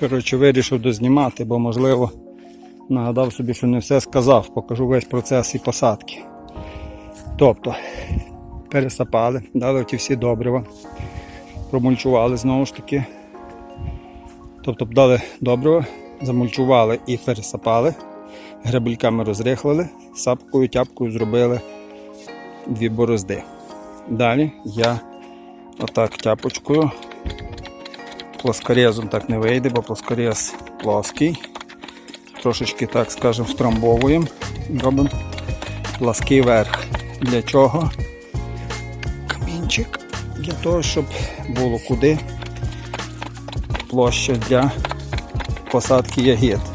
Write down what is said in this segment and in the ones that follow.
Коротше, вирішив дознімати, бо можливо нагадав собі, що не все сказав. Покажу весь процес і посадки. Тобто, пересапали, дали ті всі добрива, промульчували знову ж таки. Тобто дали добрива, замульчували і пересапали, грабельками розрихлили, сапкою, тяпкою зробили дві борозди. Далі я отак тяпочкою плоскорезом так не вийде, бо плоскорез плоский. Трошечки, так скажемо, втрамбовуємо робимо плаский верх. Для чого? Камінчик. Для того, щоб було куди площа для посадки ягід.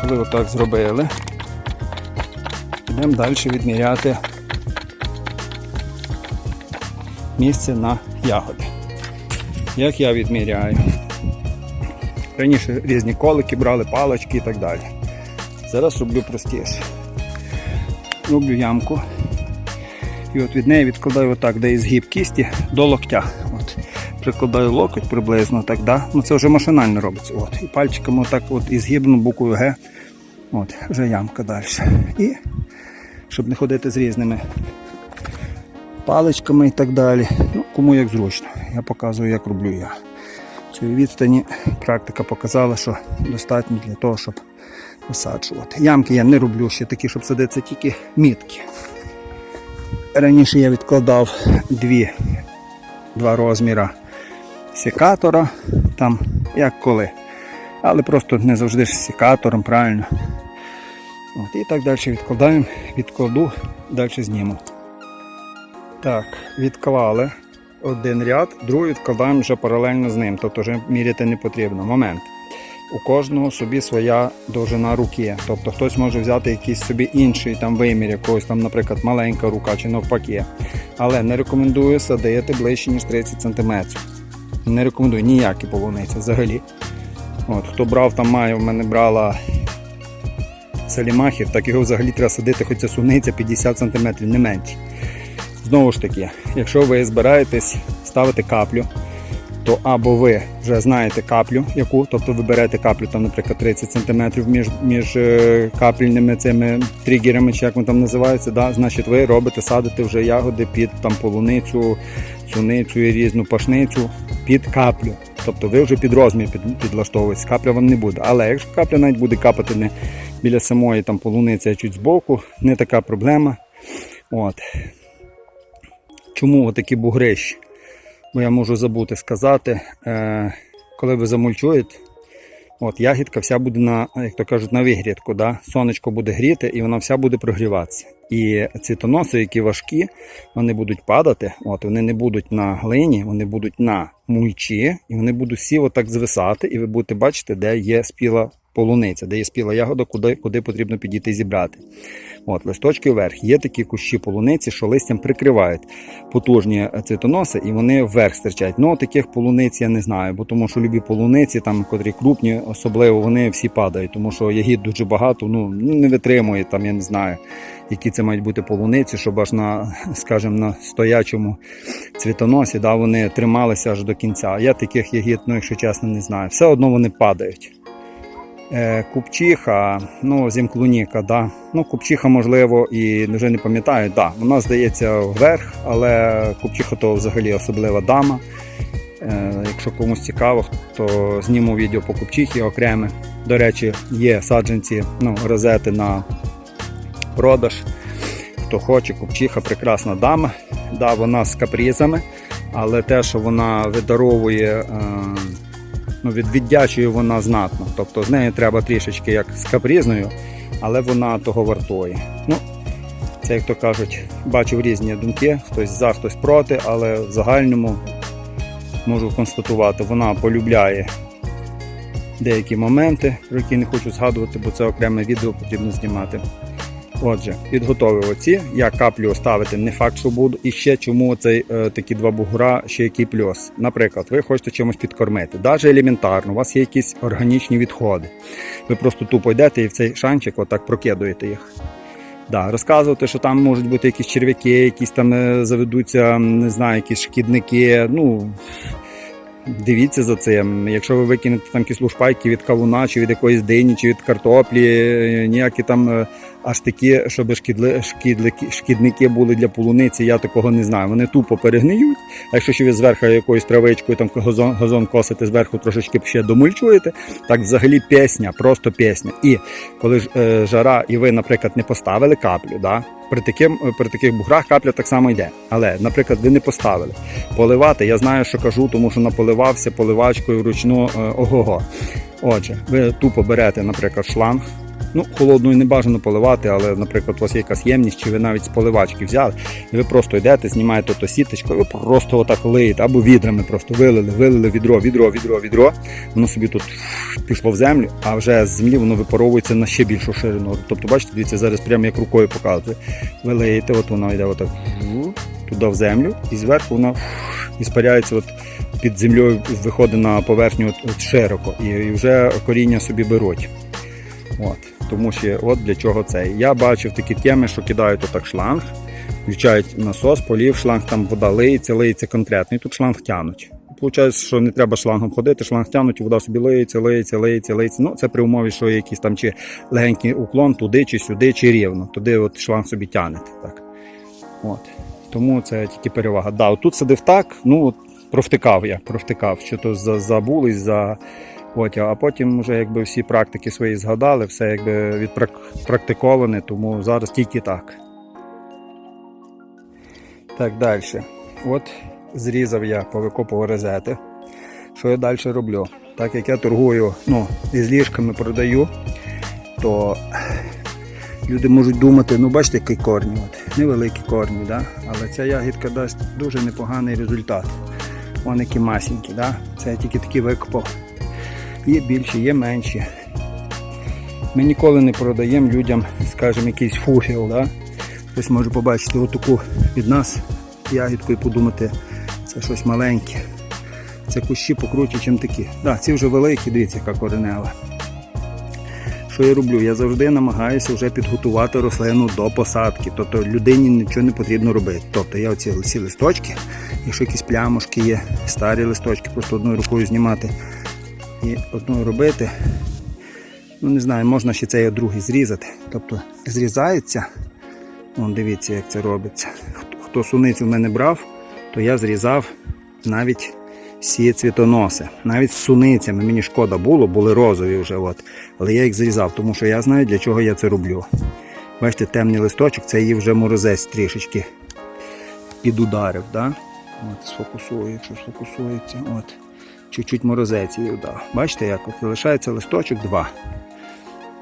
Коли отак зробили, йдемо далі відміряти місце на ягоди. Як я відміряю? Раніше різні колики брали, палички і так далі. Зараз роблю простіше. Роблю ямку. І от від неї відкладаю отак, де є згиб кісті до локтя. Прикладаю локоть приблизно так, да? ну це вже машинально робиться. От. І пальчиками отак от і згибну буквою Г. От, вже ямка далі. І щоб не ходити з різними паличками і так далі. Ну, Кому як зручно. Я показую, як роблю я. Цієї відстані практика показала, що достатньо для того, щоб висаджувати. Ямки я не роблю ще такі, щоб садити тільки мітки. Раніше я відкладав дві, два розміри секатора, там як коли. Але просто не завжди ж секатором, правильно. От, І так далі відкладаємо, відкладу, далі зніму. Так, відклали один ряд, другий відкладаємо вже паралельно з ним, тобто вже міряти не потрібно. Момент. У кожного собі своя довжина руки. Тобто хтось може взяти якийсь собі інший там вимір, якогось там, наприклад, маленька рука чи навпаки. Але не рекомендую садити ближче, ніж 30 см. Не рекомендую ніякі полуниці взагалі. От, Хто брав, там має, в мене брала салімахір, так його взагалі треба садити, хоч це суниця 50 см, не менше. Знову ж таки, якщо ви збираєтесь ставити каплю, то або ви вже знаєте каплю, яку, тобто ви берете каплю, там, наприклад, 30 см між між е, капельними цими тригерами, чи як вони там називаються, да? значить ви робите, садите вже ягоди під там, полуницю, суницю і різну пашницю під каплю. Тобто ви вже під розмір підлаштовуєтесь, капля вам не буде. Але якщо капля навіть буде капати не біля самої там, полуниці, а чуть збоку, не така проблема. От. Чому такі бугрищі? Бо я можу забути сказати, е, коли ви замульчуєте, от ягідка вся буде на, як то кажуть, на вигрідку. Да? Сонечко буде гріти і вона вся буде прогріватися. І цвітоноси, які важкі, вони будуть падати, от, вони не будуть на глині, вони будуть на мульчі, і вони будуть всі отак звисати, і ви будете бачити, де є спіла полуниця, де є спіла ягода, куди, куди потрібно підійти зібрати. От, Листочки вверх. Є такі кущі полуниці, що листям прикривають потужні цвітоноси і вони вверх стирчать. Ну, таких полуниць я не знаю, бо тому що любі полуниці, там, котрі крупні, особливо вони всі падають, тому що ягід дуже багато, ну не витримує, там, я не знаю, які це мають бути полуниці, щоб аж на, скажімо, на стоячому цвітоносі да, вони трималися аж до кінця. Я таких ягід, ну, якщо чесно, не знаю. Все одно вони падають. Е, Купчиха, ну, зімклуніка, да. Ну, купчиха, можливо, і вже не пам'ятаю, да. Вона здається вверх, але купчиха то взагалі особлива дама. Е, Якщо комусь цікаво, то зніму відео по купчихі окреме. До речі, є саджанці, ну, розети на продаж. Хто хоче, купчиха прекрасна дама. Да, вона з капризами, але те, що вона видаровує. Ну, від, віддячує вона знатно. Тобто з нею треба трішечки як з капризною, але вона того вартує. Ну, Це, як то кажуть, бачив різні думки, хтось за, хтось проти, але в загальному можу констатувати, вона полюбляє деякі моменти, про які не хочу згадувати, бо це окреме відео потрібно знімати. Отже, підготовив оці. Я каплю ставити не факт, що буду. І ще чому цей е, такі два бугра, ще який плюс. Наприклад, ви хочете чимось підкормити. Навіть елементарно, у вас є якісь органічні відходи. Ви просто тупо йдете і в цей шанчик отак прокидуєте їх. Да, розказувати, що там можуть бути якісь черв'яки, якісь там е, заведуться, не знаю, якісь шкідники. Ну дивіться за цим. Якщо ви викинете там кислу шпайки від кавуна, чи від якоїсь дині, чи від картоплі, е, ніякі там е, аж такі, щоб шкідли, шкідлики, шкідники були для полуниці, я такого не знаю. Вони тупо перегниють. А якщо ще ви зверху якоюсь травичкою, там газон, газон косите зверху трошечки ще домульчуєте, так взагалі пісня, просто пісня. І коли ж е, жара, і ви, наприклад, не поставили каплю, да? при, таким, при таких буграх капля так само йде. Але, наприклад, ви не поставили. Поливати, я знаю, що кажу, тому що наполивався поливачкою вручну е, ого-го. Отже, ви тупо берете, наприклад, шланг. Ну, холодною не бажано поливати, але, наприклад, у вас є якась ємність, чи ви навіть з поливачки взяли, і ви просто йдете, знімаєте то сіточку, ви просто отак лиєте, або відрами просто вилили, вилили відро, відро, відро, відро. Воно собі тут пішло в землю, а вже з землі воно випаровується на ще більшу ширину. Тобто, бачите, дивіться, зараз прямо як рукою показує. Ви лиєте, от воно йде отак туди в землю, і зверху воно іспаряється от під землею, виходить на поверхню от, от широко, і, і вже коріння собі беруть. От. Тому що от для чого це. Я бачив такі теми, що кидають отак шланг, включають насос, полів, шланг там вода лиється, лиється конкретно, і тут шланг тянуть. Получається, що не треба шлангом ходити, шланг тянуть, вода собі лиється, лиється, лиється, лиється. Ну, це при умові, що якийсь там чи легенький уклон туди, чи сюди, чи рівно. Туди от шланг собі тянете. Так. От. Тому це тільки перевага. Да, тут сидив так, ну провтикав я, провтикав, що то за- забулись, за. От, а потім вже якби всі практики свої згадали, все якби відпрактиковане, тому зараз тільки так. Так, далі. От зрізав я, повикопував розети. Що я далі роблю? Так як я торгую, ну, із ліжками продаю, то люди можуть думати, ну бачите, які корні, от, невеликі корні, да? але ця ягідка дасть дуже непоганий результат. Вони які масенькі, да? це я тільки такі викопав. Є більші, є менші. Ми ніколи не продаємо людям, скажімо, якийсь фуфіл. Да? Хтось може побачити отаку від нас ягідку і подумати, це щось маленьке. Це кущі покруче, ніж такі. Да, ці вже великі, дивіться, яка коренева. Що я роблю? Я завжди намагаюся вже підготувати рослину до посадки. Тобто людині нічого не потрібно робити. Тобто я оці ці листочки, якщо якісь плямушки є, старі листочки, просто одною рукою знімати і одною робити. Ну не знаю, можна ще цей другий зрізати. Тобто зрізається. Вон дивіться, як це робиться. Хто суницю в мене брав, то я зрізав навіть всі цвітоноси. Навіть з суницями мені шкода було, були розові вже. От. Але я їх зрізав, тому що я знаю, для чого я це роблю. Бачите, темний листочок, це її вже морозець трішечки підударив. Да? От, сфокусую, якщо сфокусується. От. Чуть-чуть морозець її вдав. Бачите, як от залишається листочок два.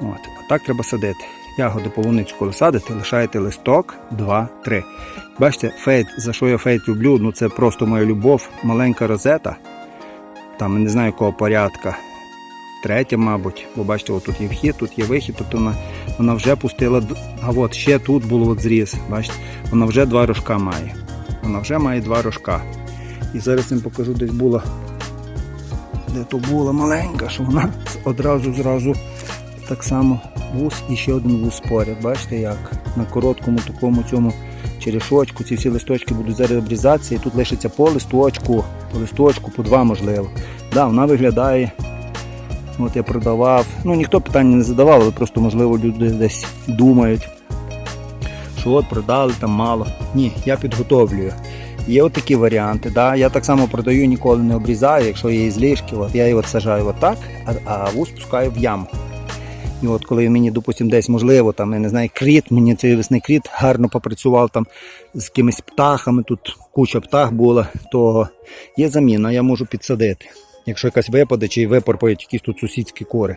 От. Так треба садити. Ягоди полуницю, коли садите, лишаєте листок 2-3. Бачите, фейт, за що я фейт люблю, ну це просто моя любов. Маленька розета. Там не знаю якого порядка. Третя, мабуть, бо бачите, от тут є вхід, тут є вихід, тобто вона, вона вже пустила. А от ще тут було от зріз. Бачите, вона вже два рожка має. Вона вже має два рожка. І зараз вам покажу, десь була де то була маленька, що вона одразу зразу так само вуз і ще один вуз поряд. Бачите, як на короткому такому цьому черешочку ці всі листочки будуть зараз обрізатися, і тут лишиться по листочку, по листочку, по два можливо. Да, вона виглядає. От я продавав. Ну ніхто питання не задавав, але просто можливо люди десь думають, що от продали там мало. Ні, я підготовлюю. Є от такі варіанти. Да? Я так само продаю, ніколи не обрізаю, якщо є із ліжки, от, я її сажаю отак, а, вуз пускаю в яму. І от коли мені, допустимо, десь можливо, там, я не знаю, кріт, мені цей весний кріт гарно попрацював там з якимись птахами, тут куча птах була, то є заміна, я можу підсадити. Якщо якась випаде чи випорпають якісь тут сусідські кори.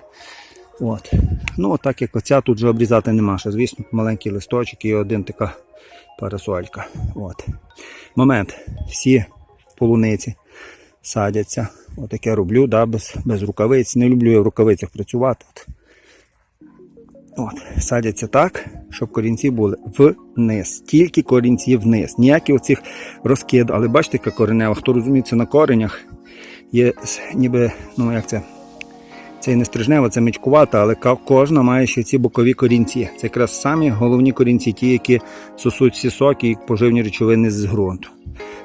От. Ну, так як оця тут вже обрізати нема, ще, звісно, маленький листочок і один така парасолька. От. Момент. Всі полуниці садяться. Отаке роблю, да, без, без рукавиць. Не люблю я в рукавицях працювати. От. От, садяться так, щоб корінці були вниз. Тільки корінці вниз. Ніякі оцих розкид. Але бачите, яка коренева, хто розуміється на коренях, є ніби, ну як це, це і не стрижнева, це мечкувата, але кожна має ще ці бокові корінці. Це якраз самі головні корінці, ті, які сосуть всі соки і поживні речовини з ґрунту.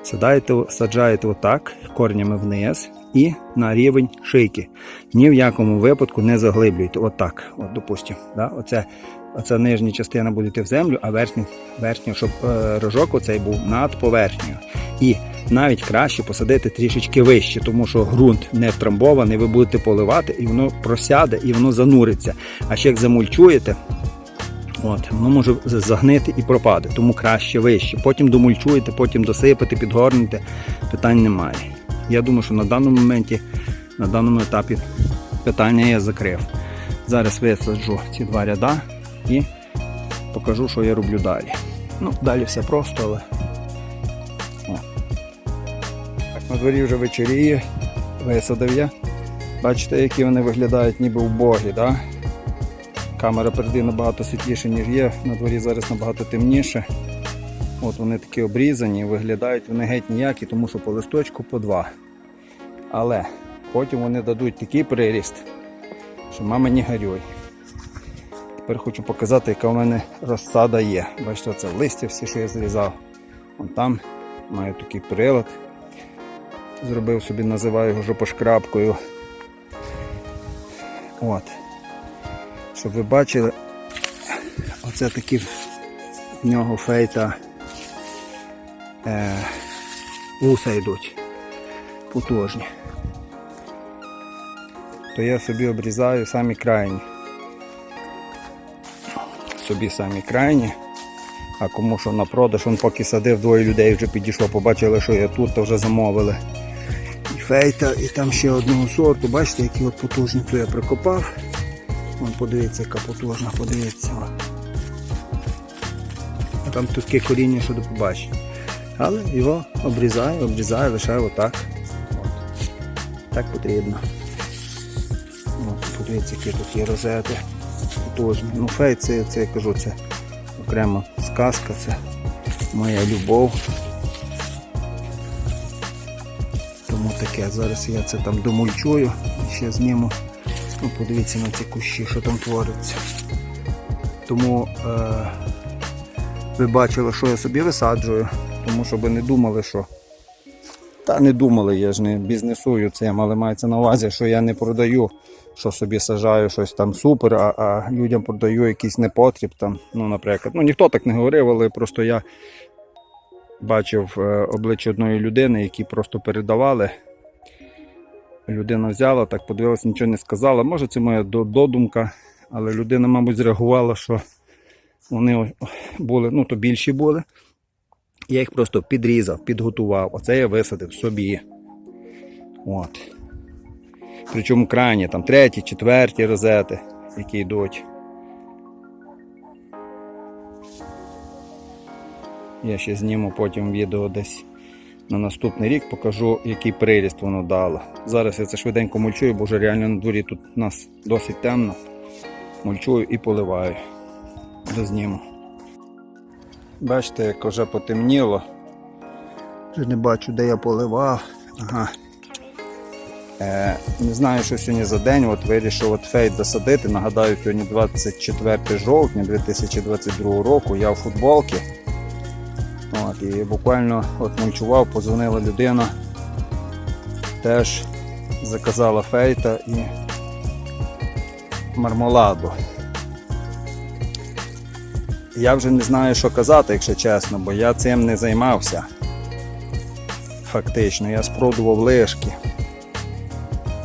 Садаєте, саджаєте отак, корнями вниз і на рівень шийки. Ні в якому випадку не заглиблюйте. Отак. От, допустимо. Да? Оце, оця нижня частина буде йти в землю, а верхня, верхня щоб е, рожок оцей був над поверхнею. І навіть краще посадити трішечки вище, тому що ґрунт не втрамбований, ви будете поливати, і воно просяде, і воно зануриться. А ще як замульчуєте, От, воно може загнити і пропаде, тому краще вище. Потім домульчуєте, потім досипете, підгорнете, питань немає. Я думаю, що на даному моменті, на даному етапі питання я закрив. Зараз висаджу ці два ряда і покажу, що я роблю далі. Ну, далі все просто, але. О. Так, на дворі вже вечоріє, висадив я. Бачите, які вони виглядають ніби убогі, так? Да? Камера передає набагато світліше, ніж є. На дворі зараз набагато темніше. От вони такі обрізані, виглядають вони геть ніякі, тому що по листочку по два. Але потім вони дадуть такий приріст, що мама не горюй. Тепер хочу показати, яка в мене розсада є. Бачите, це листя всі, що я зрізав. Вон там маю такий прилад. Зробив собі, називаю його жопошкрабкою. От. Щоб ви бачили, оце такі в нього фейта е, вуса йдуть потужні. То я собі обрізаю самі крайні. Собі самі крайні. А кому що на продаж, он поки садив, двоє людей вже підійшло, побачили, що я тут, то вже замовили. І фейта, і там ще одного сорту, бачите, які от потужні, то я прикопав. Вон подивіться, яка потужна, подивіться. А там таке коріння, що до побачення. Але його обрізаю, обрізаю, лишаю отак. От. Так потрібно. От, подивіться, які тут є розети. Потужні. Ну, фей, це, це я кажу, це окрема сказка, це моя любов. Тому таке. Зараз я це там домульчую і ще зніму. Ну, подивіться на ці кущі, що там твориться. Тому е, ви бачили, що я собі висаджую, тому що ви не думали, що. Та не думали, я ж не бізнесую цим, але мається на увазі, що я не продаю, що собі сажаю щось там супер, а, а людям продаю якийсь непотріб. Там, ну, наприклад. Ну ніхто так не говорив, але просто я бачив е, обличчя одної людини, які просто передавали. Людина взяла, так подивилася, нічого не сказала. Може, це моя додумка, але людина, мабуть, зреагувала, що вони були, ну то більші були. Я їх просто підрізав, підготував. Оце я висадив собі. От. Причому крайні, там треті, четверті розети, які йдуть. Я ще зніму потім відео десь на наступний рік покажу, який приріст воно дало. Зараз я це швиденько мульчую, бо вже реально на дворі тут у нас досить темно. Мульчую і поливаю. Дозніму. Бачите, як вже потемніло. Вже не бачу, де я поливав. Ага. Е, не знаю, що сьогодні за день. От вирішив от фейт засадити. Нагадаю, сьогодні 24 жовтня 2022 року. Я в футболці. От, і буквально от мульчував, подзвонила людина, теж заказала фейта і мармоладу. Я вже не знаю, що казати, якщо чесно, бо я цим не займався. Фактично, я спробував лишки.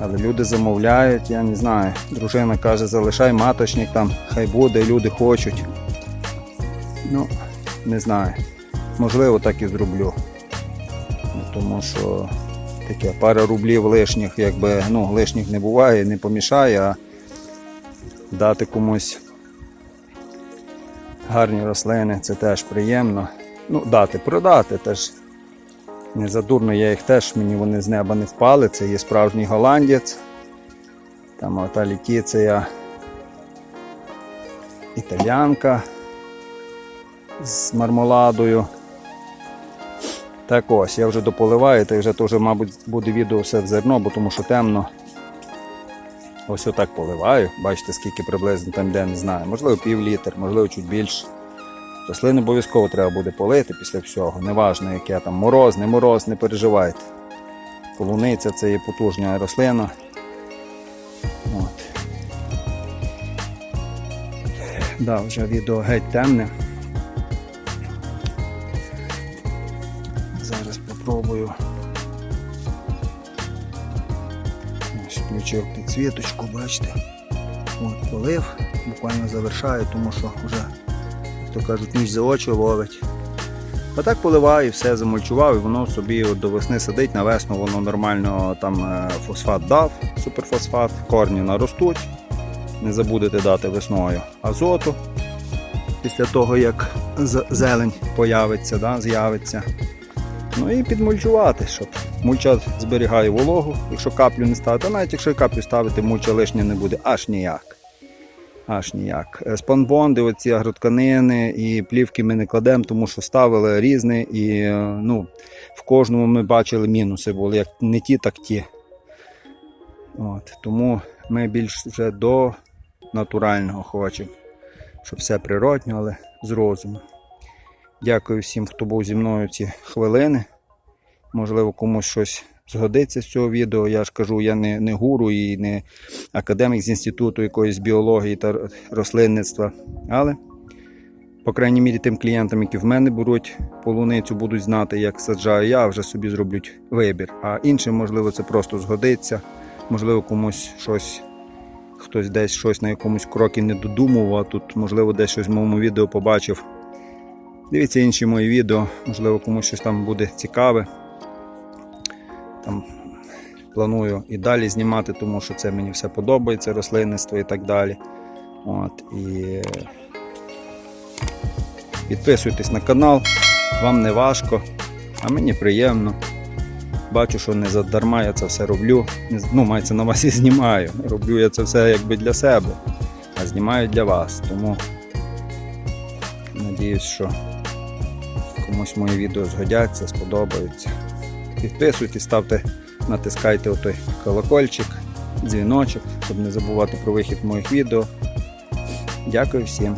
Але люди замовляють, я не знаю. Дружина каже, залишай маточник там, хай буде, люди хочуть. Ну, не знаю. Можливо, так і зроблю. Ну, Тому що таке пара рублів лишніх, якби ну, лишніх не буває, не помішає, а дати комусь гарні рослини, це теж приємно. Ну, дати, продати теж. Не задурно, я їх теж, мені вони з неба не впали. Це є справжній голландець. Там ота літіція італянка з мармеладою. Так ось, я вже дополиваю, та вже теж, мабуть, буде відео все в зерно, бо тому що темно. Ось отак поливаю. Бачите, скільки приблизно там йде, не знаю. Можливо, пів літр, можливо, чуть більше. Рослин обов'язково треба буде полити після всього. Неважно, яке там мороз, не мороз, не переживайте. Полуниця це є потужна рослина. От. Да, вже відео геть темне. Зараз попробую. Включив підсвіточку, бачите. От полив, буквально завершаю, тому що вже, як то кажуть, ніч за очі ловить. А так поливаю, все замульчував, і воно собі до весни сидить, на весну воно нормально там е, фосфат дав, суперфосфат, корні наростуть. Не забудете дати весною азоту після того, як зелень появиться, да, з'явиться. Ну і підмульчувати, щоб мульча зберігає вологу, якщо каплю не ставити, а навіть якщо каплю ставити, мульча лишня не буде аж ніяк. Аж ніяк. Е, Спанбонди, оці агротканини і плівки ми не кладемо, тому що ставили різні, і е, ну, в кожному ми бачили мінуси були, як не ті, так ті. От, тому ми більш вже до натурального хочемо, щоб все природньо, але з розуму. Дякую всім, хто був зі мною ці хвилини. Можливо, комусь щось згодиться з цього відео. Я ж кажу, я не, не гуру і не академік з інституту якоїсь біології та рослинництва. Але, по крайній мірі, тим клієнтам, які в мене беруть полуницю, будуть знати, як саджаю я, вже собі зроблять вибір. А іншим, можливо, це просто згодиться. Можливо, комусь щось, хтось десь щось на якомусь крокі не додумував, а тут, можливо, десь щось в моєму відео побачив. Дивіться інші мої відео, можливо, комусь щось там буде цікаве. Там планую і далі знімати, тому що це мені все подобається, рослинництво і так далі. От, і підписуйтесь на канал, вам не важко, а мені приємно. Бачу, що не задарма я це все роблю. Ну, мається на вас і знімаю. Роблю я це все якби для себе, а знімаю для вас. Тому надіюсь, що комусь мої відео згодяться, сподобаються. Підписуйтесь, ставте, натискайте отой колокольчик, дзвіночок, щоб не забувати про вихід моїх відео. Дякую всім.